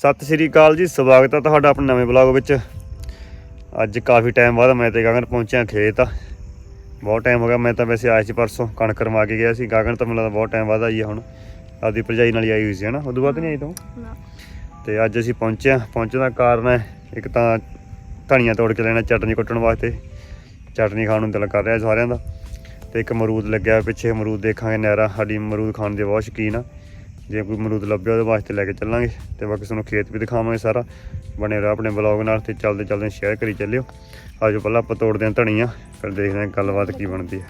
ਸਤਿ ਸ਼੍ਰੀ ਅਕਾਲ ਜੀ ਸਵਾਗਤ ਹੈ ਤੁਹਾਡਾ ਆਪਣੇ ਨਵੇਂ ਬਲੌਗ ਵਿੱਚ। ਅੱਜ ਕਾਫੀ ਟਾਈਮ ਬਾਅਦ ਮੈਂ ਤੇ ਗਗਨ ਪਹੁੰਚਿਆ ਖੇਤ। ਬਹੁਤ ਟਾਈਮ ਹੋ ਗਿਆ ਮੈਂ ਤਾਂ ਵੈਸੇ ਆਇਆ ਸੀ ਪਰਸੋਂ ਕਣਕ ਕਰਵਾ ਕੇ ਗਿਆ ਸੀ। ਗਗਨ ਤਾਂ ਮੈਨੂੰ ਬਹੁਤ ਟਾਈਮ ਬਾਅਦ ਆਈ ਹੈ ਹੁਣ। ਆਪਦੀ ਭਰਜਾਈ ਨਾਲ ਹੀ ਆਈ ਹੋਈ ਸੀ ਹਨਾ? ਉਦੋਂ ਬਾਅਦ ਨਹੀਂ ਆਈ ਤੂੰ? ਤੇ ਅੱਜ ਅਸੀਂ ਪਹੁੰਚੇ ਹਾਂ। ਪਹੁੰਚਣ ਦਾ ਕਾਰਨ ਹੈ ਇੱਕ ਤਾਂ ਧਨੀਆ ਤੋੜ ਕੇ ਲੈਣਾ ਚਟਨੀ ਕੁੱਟਣ ਵਾਸਤੇ। ਚਟਨੀ ਖਾਣ ਨੂੰ ਦਿਲ ਕਰ ਰਿਹਾ ਸਾਰਿਆਂ ਦਾ। ਤੇ ਇੱਕ ਅਮਰੂਦ ਲੱਗਿਆ ਪਿੱਛੇ ਅਮਰੂਦ ਦੇਖਾਂਗੇ ਨਹਿਰਾ ਸਾਡੀ ਅਮਰੂਦ ਖਾਣ ਦੇ ਬਹੁਤ ਸ਼ੌਕੀਨ ਆ। ਜੇ ਕੋਈ ਮਰੂਦ ਲੱਭਿਆ ਉਹਦੇ ਵਾਸਤੇ ਲੈ ਕੇ ਚੱਲਾਂਗੇ ਤੇ ਬਾਕੀ ਤੁਹਾਨੂੰ ਖੇਤ ਵੀ ਦਿਖਾਵਾਂਗੇ ਸਾਰਾ। ਬਣੇ ਰਹੋ ਆਪਣੇ ਬਲੌਗ ਨਾਲ ਤੇ ਚੱਲਦੇ ਚੱਲਦੇ ਸ਼ੇਅਰ ਕਰੀ ਚੱਲਿਓ। ਆਜੋ ਪਹਿਲਾਂ ਆਪਾਂ ਤੋੜਦੇ ਹਾਂ ਧਨੀਆ, ਫਿਰ ਦੇਖਦੇ ਹਾਂ ਗੱਲਬਾਤ ਕੀ ਬਣਦੀ ਹੈ।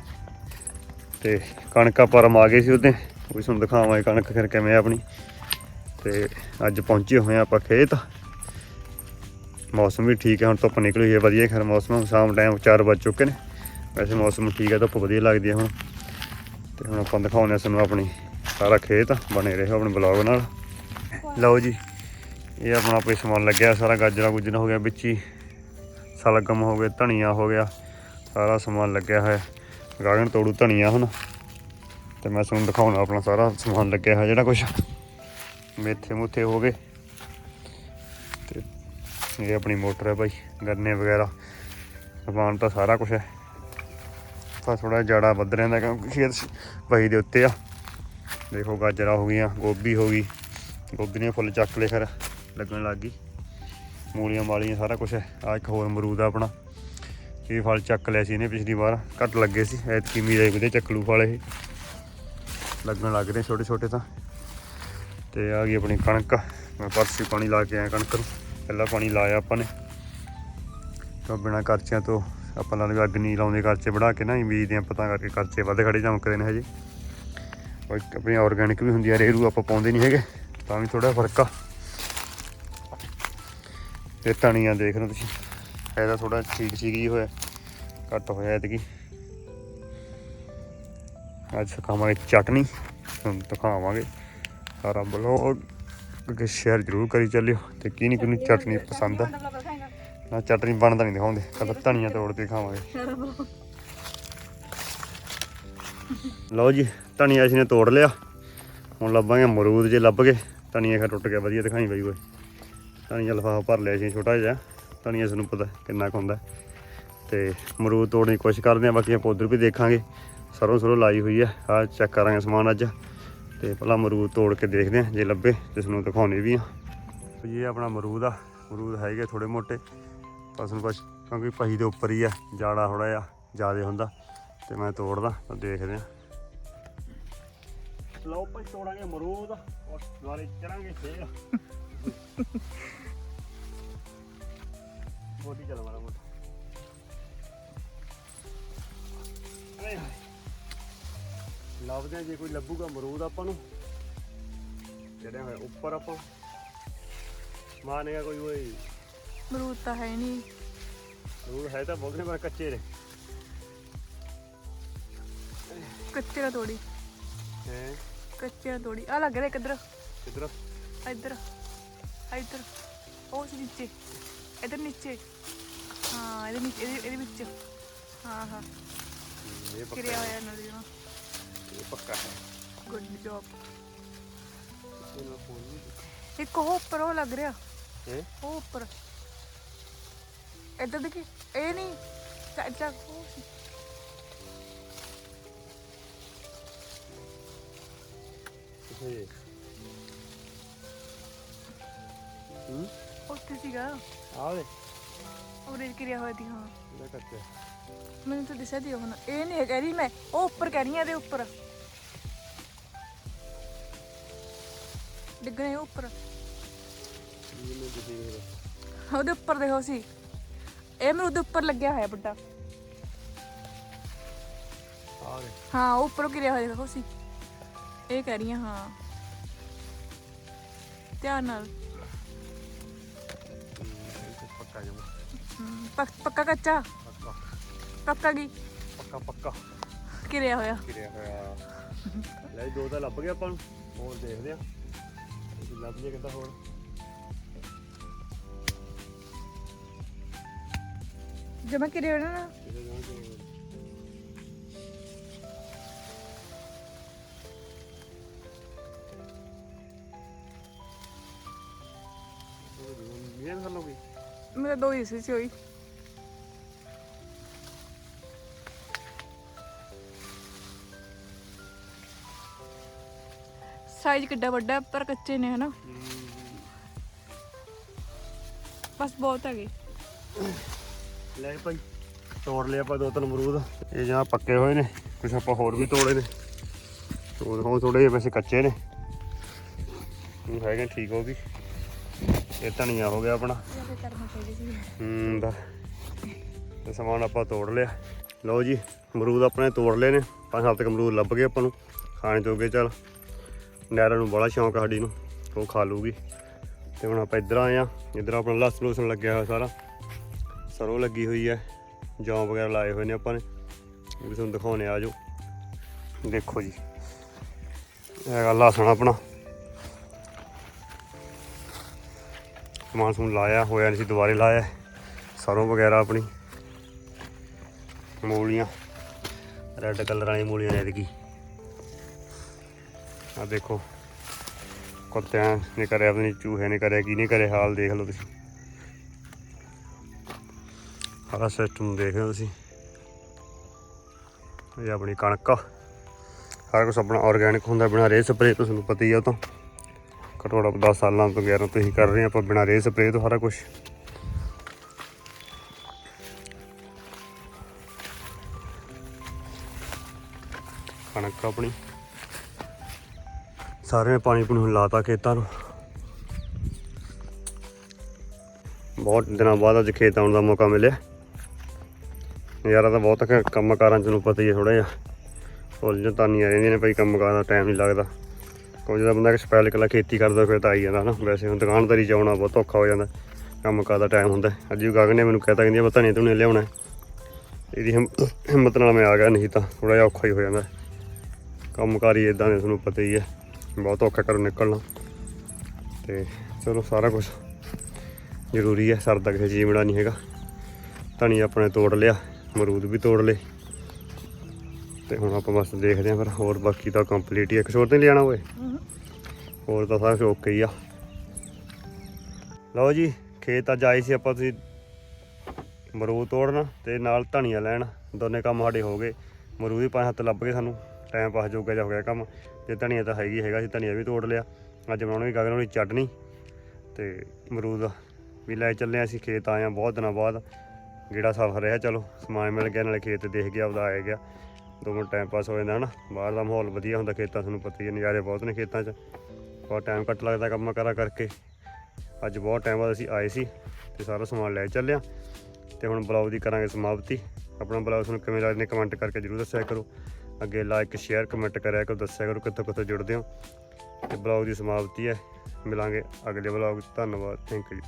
ਤੇ ਕਣਕ ਆਪਾਂ ਆ ਗਏ ਸੀ ਉਹਦੇ, ਉਹ ਵੀ ਤੁਹਾਨੂੰ ਦਿਖਾਵਾਂਗੇ ਕਣਕ ਫਿਰ ਕਿਵੇਂ ਆਪਣੀ। ਤੇ ਅੱਜ ਪਹੁੰਚੇ ਹੋਏ ਹਾਂ ਆਪਾਂ ਖੇਤ। ਮੌਸਮ ਵੀ ਠੀਕ ਹੈ, ਹੁਣ ਧੁੱਪ ਨਿਕਲੀ ਹੋਈ ਹੈ, ਵਧੀਆ ਖੈਰ ਮੌਸਮ ਸ਼ਾਮ ਟਾਈਮ 4 ਵੱਜ ਚੁੱਕੇ ਨੇ। ਵੈਸੇ ਮੌਸਮ ਠੀਕ ਹੈ, ਧੁੱਪ ਵਧੀਆ ਲੱਗਦੀ ਹੈ ਹੁਣ। ਤੇ ਹੁਣ ਆਪਾਂ ਦਿਖਾਉਂਦੇ ਹਾਂ ਤੁਹਾਨੂੰ ਆਪਣੀ ਸਾਰਾ ਖੇਤ ਬਣੇ ਰਹੋ ਆਪਣੇ ਬਲੌਗ ਨਾਲ। ਲਓ ਜੀ, ਇਹ ਆਪਣਾ ਆਪੇ ਸਮਾਨ ਲੱਗਿਆ, ਸਾਰਾ ਗਾਜਰਾਂ ਗੁਜਰਾਂ ਹੋ ਗਿਆ ਵਿੱਚ ਹੀ। ਸਲਗਮ ਹੋ ਗਏ ਧਨੀਆ ਹੋ ਗਿਆ, ਸਾਰਾ ਸਮਾਨ ਲੱਗਿਆ ਹੋਇਆ। ਗਾਗਣ ਤੋੜੂ, ਧਨੀਆ ਹੁਣ। ਤੇ ਮੈਂ ਤੁਹਾਨੂੰ ਦਿਖਾਉਣਾ ਆਪਣਾ ਸਾਰਾ ਸਮਾਨ ਲੱਗਿਆ ਹੋਇਆ, ਜਿਹੜਾ ਕੁਝ ਮੇਥੇ ਮੁੱਥੇ ਹੋ ਗਏ। ਤੇ ਇਹ ਆਪਣੀ ਮੋਟਰ ਹੈ ਭਾਈ, ਗੰਨੇ ਵਗੈਰਾ। ਸਮਾਨ ਤਾਂ ਸਾਰਾ ਕੁਝ ਹੈ। ਤਾਂ ਥੋੜਾ ਜੜਾ ਵੱਧ ਰਹਿੰਦਾ ਕਿਉਂਕਿ ਖੇਤ ਵਹੀ ਦੇ ਉੱਤੇ ਆ। ਦੇਖੋ ਗਾਜਰਾਂ ਹੋ ਗਈਆਂ, ਗੋਭੀ ਹੋ ਗਈ। ਗੋਭੀ ਨੇ ਫੁੱਲ ਚੱਕ ਲਏ ਫਿਰ ਲੱਗਣ ਲੱਗ ਗਈ। ਮੂਲੀਆਂ ਮਾਲੀਆਂ ਸਾਰਾ ਕੁਝ ਹੈ। ਆ ਇੱਕ ਹੋਰ ਅਮਰੂਦ ਆ ਆਪਣਾ। ਇਹ ਫਲ ਚੱਕ ਲਿਆ ਸੀ ਇਹਨੇ ਪਿਛਲੀ ਵਾਰ। ਘੱਟ ਲੱਗੇ ਸੀ। ਐਤਕੀ ਮੀਰੇ ਵਧੇ ਚੱਕਲੂ ਫਲ ਇਹ। ਲੱਗਣ ਲੱਗ ਰਹੇ ਛੋਟੇ ਛੋਟੇ ਤਾਂ। ਤੇ ਆ ਗਈ ਆਪਣੀ ਕਣਕ। ਮੈਂ ਪਰਸੀ ਪਾਣੀ ਲਾ ਕੇ ਆਇਆ ਕਣਕ ਨੂੰ। ਪਹਿਲਾਂ ਪਾਣੀ ਲਾਇਆ ਆਪਾਂ ਨੇ। ਤਾਂ ਬਿਨਾਂ ਕਰਚਿਆਂ ਤੋਂ ਆਪਾਂ ਨਾਲ ਵੀ ਅੱਗ ਨਹੀਂ ਲਾਉਂਦੇ। ਕਰਚੇ ਬਣਾ ਕੇ ਨਾ ਹੀ ਬੀਜਦੇ ਆ ਪਤਾ ਕਰਕੇ ਕਰਚੇ ਵੱਧ ਖੜੇ ਚਮਕਦੇ ਨੇ ਹਜੇ। ਉਹ ਇੱਕ ਆਪਣੀ ਆਰਗੈਨਿਕ ਵੀ ਹੁੰਦੀ ਆ, ਰੇਰੂ ਆਪਾਂ ਪਾਉਂਦੇ ਨਹੀਂ ਹੈਗੇ, ਤਾਂ ਵੀ ਥੋੜਾ ਫ਼ਰਕ ਆ। ਤੇ ਧਨੀਆ ਦੇਖ ਲਓ ਤੁਸੀਂ, ਇਹਦਾ ਥੋੜਾ ਠੀਕ ਠੀਕ ਹੀ ਹੋਇਆ, ਘੱਟ ਹੋਇਆ ਐਤਕੀ। ਅੱਜ ਖਾਵਾਂਗੇ ਚਟਨੀ ਤੁਹਾਨੂੰ ਦਿਖਾਵਾਂਗੇ। ਸਾਰਾ ਬਲੌਗ ਕਿ ਸ਼ੇਅਰ ਜ਼ਰੂਰ ਕਰੀ ਚੱਲਿਓ, ਤੇ ਕੀ ਨਹੀਂ ਕੋਈ ਚਟਨੀ ਪਸੰਦ ਆ। ਨਾ, ਚਟਨੀ ਬਣਦਾ ਨਹੀਂ ਦਿਖਾਉਂਦੇ ਕਦੇ ਧਨੀਆ ਤੋੜ ਕੇ ਖਾਵਾਂਗੇ। ਲਓ ਜੀ, ਧਨੀਆ ਅਸੀਂ ਨੇ ਤੋੜ ਲਿਆ। ਹੁਣ ਲੱਭਾਂਗੇ ਅਮਰੂਦ ਜੇ ਲੱਭ ਗਏ। ਧਨੀਆ ਖਾ ਟੁੱਟ ਗਿਆ, ਵਧੀਆ ਦਿਖਾਈ ਬਈ ਓਏ। ਧਨੀਆ ਲਫਾਫਾ ਭਰ ਲਿਆ ਅਸੀਂ ਛੋਟਾ ਜਿਹਾ। ਧਨੀਆ ਸਾਨੂੰ ਪਤਾ ਕਿੰਨਾ ਕੁ ਹੁੰਦਾ। ਤੇ ਅਮਰੂਦ ਤੋੜਨ ਦੀ ਕੋਸ਼ਿਸ਼ ਕਰਦੇ ਆ ਬਾਕੀ ਆਪਾਂ ਉੱਧਰ ਵੀ ਦੇਖਾਂਗੇ। ਸਰੋਂ ਸਰੋਂ ਲਾਈ ਹੋਈ ਹੈ ਆ ਚੈੱਕ ਕਰਾਂਗੇ ਸਮਾਨ ਅੱਜ। ਤੇ ਪਹਿਲਾਂ ਅਮਰੂਦ ਤੋੜ ਕੇ ਦੇਖਦੇ ਆ ਜੇ ਲੱਭੇ ਤੇ ਤੁਹਾਨੂੰ ਦਿਖਾਉਣੇ ਵੀ ਆ। ਇਹ ਆਪਣਾ ਅਮਰੂਦ ਆ। ਅਮਰੂਦ ਹੈਗੇ ਥੋੜੇ ਮੋਟੇ। ਬਸ ਨੂੰ ਬਸ ਕਿਉਂਕਿ ਪਹੀ ਦੇ ਉੱਪਰ ਹੀ ਆ, ਜਾੜਾ ਥੋੜਾ ਜਿਹਾ ਜ਼ਿਆਦਾ ਹੁੰਦਾ। ਤੇ ਮੈਂ ਤੋੜਦਾ ਤਾਂ ਦੇਖਦੇ ਆ ਲਓ ਭਾਈ ਤੋੜਾਂਗੇ ਅਮਰੂਦ ਔਰ ਦੁਆਰੇ ਚਰਾਂਗੇ ਫੇਰ। ਬੋਡੀ ਚੱਲ ਮਾਰਾ ਮੋਟਾ। ਅਰੇ ਹਾਏ। ਲੱਭਦੇ ਆ ਜੇ ਕੋਈ ਲੱਭੂਗਾ ਅਮਰੂਦ ਆਪਾਂ ਨੂੰ। ਚੜਿਆ ਹੋਇਆ ਉੱਪਰ ਆਪਾਂ ਮਾਨੇਗਾ ਕੋਈ ਓਏ। ਮਰੂਦ ਤਾਂ ਹੈ ਨਹੀਂ। ਅਮਰੂਦ ਹੈ ਤਾਂ ਨੇ ਪਰ ਕੱਚੇ ਨੇ। ਕੱਚੇ ਦਾ ਤੋੜੀ। ਹੈ? ਕੱਚੇ ਦਾ ਤੋੜੀ। ਆ ਲੱਗ ਰਿਹਾ ਇੱਕ ਇੱਧਰ। ਕਿਧਰ ਇੱਧਰ। ਇੱਧਰ। ਉਹ ਸੀ ਨੀਚੇ। ਇੱਧਰ ਨੀਚੇ। ਹਾਂ ਇਹਦੇ ਨੀਚੇ ਇਹਦੇ ਇਹਦੇ ਵਿੱਚ। ਹਾਂ ਹਾਂ। ਇਹ ਪੱਕਾ ਕਿਰਿਆ ਹੋਇਆ ਨਾਲ। ਜਮਾ ਇਹ ਪੱਕਾ ਹੈ। ਗੁੱਡ ਜੌਬ ਇਹਨੂੰ ਫੋਨ ਨਹੀਂ ਇੱਕ ਉਹ ਉੱਪਰ ਉਹ ਲੱਗ ਰਿਹਾ। ਹੈ? ਉਹ ਉੱਪਰ। ਇੱਧਰ ਦੇਖੀ। ਇਹ ਨਹੀਂ। ਚੱਲ ਚੱਲ ਉਹ ਸੀ। ਕਿੱਥੇ ਹੂੰ ਉੱਥੇ ਸੀਗਾ। ਆ ਦੇ ਉਹਦੇ ਕਿਰਿਆ ਹੋਇਆ ਦੀ ਹਾਂ। ਇਹਦਾ ਕੱਚਾ ਮੈਨੂੰ ਤਾਂ ਦਿਸਿਆ ਦੀ ਹੁਣ। ਇਹ ਨਹੀਂ ਕਹਿ ਰਹੀ ਮੈਂ ਉਹ ਉੱਪਰ ਕਹਿ ਰਹੀ ਹਾਂ ਇਹਦੇ ਉੱਪਰ। ਡਿੱਗਣੇ ਉੱਪਰ। ਇਹਨੂੰ ਦਿਖੀ ਹੋਇਆ ਉਹਦੇ ਉੱਪਰ ਦੇਖੋ ਸੀ। ਇਹ ਮੈਨੂੰ ਉਹਦੇ ਉੱਪਰ ਲੱਗਿਆ ਹੋਇਆ ਵੱਡਾ ਹਾਂ ਉਹ ਉੱਪਰੋਂ ਗਿਰਿਆ ਹੋਇਆ ਦੇਖੋ ਸੀ। ਇਹ ਕਹਿ ਰਹੀ ਹਾਂ ਹਾਂ। ਧਿਆਨ ਨਾਲ। ਪੱਕਾ ਜਮਾ ਕੱਚਾ? ਪੱਕਾ ਪੱਕਾ ਕੀ? ਪੱਕਾ ਪੱਕਾ ਗਿਰਿਆ ਹੋਇਆ। ਕਿਰਿਆ ਹੋਇਆ। ਲੈ ਦੋ ਤਾਂ ਲੱਭ ਗਿਆ ਆਪਾਂ ਨੂੰ। ਹੋਰ ਦੇਖਦੇ ਆ ਲੱਭ ਜੇ ਕਿੱਦਾਂ ਹੋਰ? ਜਮਾ ਗਿਰਿਆ ਹੋਇਆ ਨਾ। ਇਹ ਕਰ ਲੋਗੇ ਮੇਰਾ ਦੋ ਹੀ ਸੀ ਹੋਈ ਸਾਈਜ਼ ਕਿੱਡਾ ਵੱਡਾ ਹੈ, ਪਰ ਕੱਚੇ ਨੇ ਹਨਾ? ਬਸ ਬਹੁਤ ਹੈਗੇ। ਲੈ ਭਾਈ ਤੋੜ ਲਿਆ ਆਪਾਂ ਦੋ ਤਿੰਨ ਅਮਰੂਦ। ਇਹ ਜਾਂ ਪੱਕੇ ਹੋਏ ਨੇ ਕੁਝ ਆਪਾਂ ਹੋਰ ਵੀ ਤੋੜੇ ਨੇ। ਤੋੜ ਹੋ ਥੋੜੇ ਜਿਹੇ ਵੈਸੇ ਕੱਚੇ ਨੇ। ਇਹ ਹੈਗੇ ਠੀਕ ਹੋ ਗਈ ਇਹ ਧਨੀਆ ਹੋ ਗਿਆ ਆਪਣਾ। ਇਹ ਹੂੰ ਦਾ ਤੇ ਸਮਾਨ ਆਪਾਂ ਤੋੜ ਲਿਆ। ਲਓ ਜੀ ਅਮਰੂਦ ਆਪਣੇ ਤੋੜ ਲਏ ਨੇ। ਪੰਜ ਸੱਤ ਅਮਰੂਦ ਲੱਭ ਗਏ ਆਪਾਂ ਨੂੰ। ਖਾਣ ਜੋਗੇ ਚੱਲ। ਨੈਰਾ ਨੂੰ ਬੜਾ ਸ਼ੌਂਕ ਆ ਸਾਡੀ ਨੂੰ। ਉਹ ਖਾ ਲੂਗੀ। ਤੇ ਹੁਣ ਆਪਾਂ ਇੱਧਰ ਆਏ ਆ। ਇੱਧਰ ਆਪਣਾ ਲਸਣ ਲੂਸਣ ਲੱਗਿਆ ਹੋਇਆ ਸਾਰਾ। ਸਰੋਂ ਲੱਗੀ ਹੋਈ ਹੈ। ਜੌਂ ਵਗੈਰਾ ਲਾਏ ਹੋਏ ਨੇ ਆਪਾਂ ਨੇ। ਉਹ ਵੀ ਤੁਹਾਨੂੰ ਦਿਖਾਉਣੇ ਆ ਜਾਓ। ਦੇਖੋ ਜੀ। ਇਹ ਹੈਗਾ ਲਸਣ ਆਪਣਾ। ਸਮਾਨ ਸਮੂਨ ਲਾਇਆ, ਹੋਇਆ ਨਹੀਂ ਸੀ, ਦੁਬਾਰੇ ਲਾਇਆ। ਸਰੋਂ ਵਗੈਰਾ ਆਪਣੀ। ਮੂਲੀਆਂ। ਰੈੱਡ ਕਲਰ ਵਾਲੀ ਮੂਲੀਆਂ ਨੇ ਇਹਦੀ ਆ ਦੇਖੋ। ਕੁੱਤਿਆਂ ਨੇ ਕਰਿਆ, ਪਤਾ ਚੂਹੇ ਨੇ ਕਰਿਆ, ਕੀ ਨਹੀਂ ਕਰਿਆ, ਹਾਲ ਦੇਖ ਲਓ ਤੁਸੀਂ। ਸਾਰਾ ਸਿਸਟਮ ਦੇਖ ਲਓ ਤੁਸੀਂ। ਇਹ ਆਪਣੀ ਕਣਕ ਆ। ਸਾਰਾ ਕੁਝ ਆਪਣਾ ਆਰਗੈਨਿਕ ਹੁੰਦਾ, ਬਿਨਾਂ ਰੇ ਸਪਰੇ ਤੋਂ, ਤੁਹਾਨੂੰ ਪਤਾ ਹੀ ਆ ਉਹ ਤਾਂ। ਘੱਟੋ ਘੱਟ 10 ਸਾਲਾਂ ਤੋਂ 11 ਤੋਂ ਹੀ ਕਰ ਰਹੇ ਆਪਾਂ ਬਿਨਾਂ ਰੇ ਸਪਰੇ ਤੋਂ ਸਾਰਾ ਕੁਝ ਕਣਕ ਆਪਣੀ। ਸਾਰੇ ਨੇ ਪਾਣੀ ਪੂਣੀ ਲਾਤਾ ਖੇਤਾਂ ਨੂੰ। ਬਹੁਤ ਦਿਨਾਂ ਬਾਅਦ ਅੱਜ ਖੇਤ ਆਉਣ ਦਾ ਮੌਕਾ ਮਿਲਿਆ। ਨਜ਼ਾਰਾ ਤਾਂ ਬਹੁਤ ਹੈ ਕੰਮ ਕਾਰਾਂ ਚ ਨੂੰ ਪਤਾ ਹੀ ਹੈ ਥੋੜਾ ਜਿਹਾ। ਉਲਝਣ ਤਾਂ ਨਹੀਂ ਆ ਜਾਂਦੀਆਂ ਨੇ ਭਾਈ ਕੰਮ ਕਾਰ ਦਾ ਟਾਈਮ ਨਹੀਂ ਲੱਗਦਾ। ਕੋਈ ਜਦੋਂ ਬੰਦਾ ਸਪੈਲ ਇਕੱਲਾ ਖੇਤੀ ਕਰਦਾ, ਫਿਰ ਤਾਂ ਆਈ ਜਾਂਦਾ ਨਾ ਵੈਸੇ ਹੁਣ ਦੁਕਾਨਦਾਰੀ ਚ ਆਉਣਾ ਬਹੁਤ ਔਖਾ ਹੋ ਜਾਂਦਾ। ਕੰਮ ਕਾਰ ਦਾ ਟਾਈਮ ਹੁੰਦਾ ਅੱਜ ਵੀ ਗਗਨ ਨੇ ਮੈਨੂੰ ਕਹਿਤਾ ਕਹਿੰਦੀ ਮੈਂ ਧਨੀਆ ਧੁਨੀਆ ਲਿਆਉਣਾ ਇਹਦੀ ਹਿੰਮ- ਹਿੰਮਤ ਨਾਲ ਮੈਂ ਆ ਗਿਆ ਨਹੀਂ ਤਾਂ ਥੋੜਾ ਜਿਹਾ ਔਖਾ ਹੀ ਹੋ ਜਾਂਦਾ। ਕੰਮ ਕਾਰ ਹੀ ਇਦਾਂ ਦੇ ਤੁਹਾਨੂੰ ਪਤਾ ਹੀ ਹੈ। ਬਹੁਤ ਔਖਾ ਘਰੋਂ ਨਿਕਲਣਾ। ਤੇ ਚਲੋ ਸਾਰਾ ਕੁਝ ਜ਼ਰੂਰੀ ਹੈ। ਸਰਦਾ ਕਿਸੇ ਚੀਜ਼ ਮਿਲਾ ਨਹੀਂ ਹੈਗਾ। ਧਨੀਆ ਆਪਣੇ ਤੋੜ ਲਿਆ। ਮਰੂਦ ਵੀ ਤੋੜ ਲਏ। ਤੇ ਹੁਣ ਆਪਾਂ ਬਸ ਦੇਖਦੇ ਹਾਂ, ਫਿਰ ਹੋਰ ਬਾਕੀ ਤਾਂ ਕੰਪਲੀਟ ਹੀ ਹੈ ਕਿਸ਼ੋਰ ਤੇ ਨਹੀਂ ਲਿਆਣਾ ਓਏ? ਹੋਰ ਤਾਂ ਸਾਰਾ ਓਕੇ ਹੀ ਆ। ਲਓ ਜੀ, ਖੇਤ ਅੱਜ ਆਏ ਸੀ ਆਪਾਂ ਤੁਸੀਂ ਮਰੂਦ ਤੋੜਨਾ ਤੇ ਨਾਲ ਧਨੀਆ ਲੈਣ। ਦੋਨੇ ਕੰਮ ਸਾਡੇ ਹੋ ਗਏ। ਮਰੂਦ ਹੀ ਪੰਜ ਹੱਥ ਲੱਭ ਗਏ ਸਾਨੂੰ। ਟਾਈਮ ਪਾਸ ਜੋਗਾ ਜਿਹਾ ਹੋ ਗਿਆ ਕੰਮ। ਤੇ ਧਨੀਆ ਤਾਂ ਹੈਗੀ, ਹੈਗਾ ਸੀ, ਧਨੀਆ ਵੀ ਤੋੜ ਲਿਆ। ਅੱਜ ਬਣਾਉਣੀ ਗਗਨ ਵਾਲੀ ਚਟਨੀ। ਤੇ ਮਰੂਦ ਵੀ ਲੈ ਚੱਲੇ ਅਸੀਂ ਖੇਤ, ਆਏ ਆ ਬਹੁਤ ਦਿਨਾਂ ਬਾਅਦ। ਗੇੜਾ ਸਾਫ਼ ਰਿਹਾ, ਚਲੋ, ਸਮਾਨ ਮਿਲ ਗਿਆ, ਨਾਲੇ ਖੇਤ ਦੇਖ ਗਿਆ ਉਹਦਾ ਆਇਆ ਗਿਆ। ਦੋ ਮਿੰਟ ਟਾਈਮ ਪਾਸ ਹੋ ਜਾਂਦਾ ਹਨਾ। ਬਾਹਰ ਦਾ ਮਾਹੌਲ ਵਧੀਆ ਹੁੰਦਾ, ਖੇਤਾਂ ਤੁਹਾਨੂੰ ਪਤਾ ਹੀ ਹੈ ਨਜ਼ਾਰੇ ਬਹੁਤ ਨੇ ਖੇਤਾਂ 'ਚ। ਬਹੁਤ ਟਾਈਮ ਘੱਟ ਲੱਗਦਾ ਕੰਮਾਂ ਕਰਾ ਕਰਕੇ। ਅੱਜ ਬਹੁਤ ਟਾਈਮ ਬਾਅਦ ਅਸੀਂ ਆਏ ਸੀ ਤੇ ਸਾਰਾ ਸਮਾਨ ਲੈ ਚੱਲਿਆ। ਤੇ ਹੁਣ ਬਲੌਗ ਦੀ ਕਰਾਂਗੇ ਸਮਾਪਤੀ। ਆਪਣਾ ਬਲੌਗ ਤੁਹਾਨੂੰ ਕਿਵੇਂ ਲੱਗਦਾ ਨੇ ਕਮੈਂਟ ਕਰਕੇ ਜਰੂਰ ਦੱਸਿਆ ਕਰੋ। ਅੱਗੇ ਲਾਈਕ ਸ਼ੇਅਰ ਕਮੈਂਟ ਕਰਿਆ ਕਰੋ, ਦੱਸਿਆ ਕਰੋ ਕਿੱਥੋਂ ਕਿੱਥੋਂ ਜੁੜਦੇ ਹੋ। ਤੇ ਬਲੌਗ ਦੀ ਸਮਾਪਤੀ ਹੈ। ਮਿਲਾਂਗੇ ਅਗਲੇ ਬਲੌਗ ਧੰਨਵਾਦ। Thank you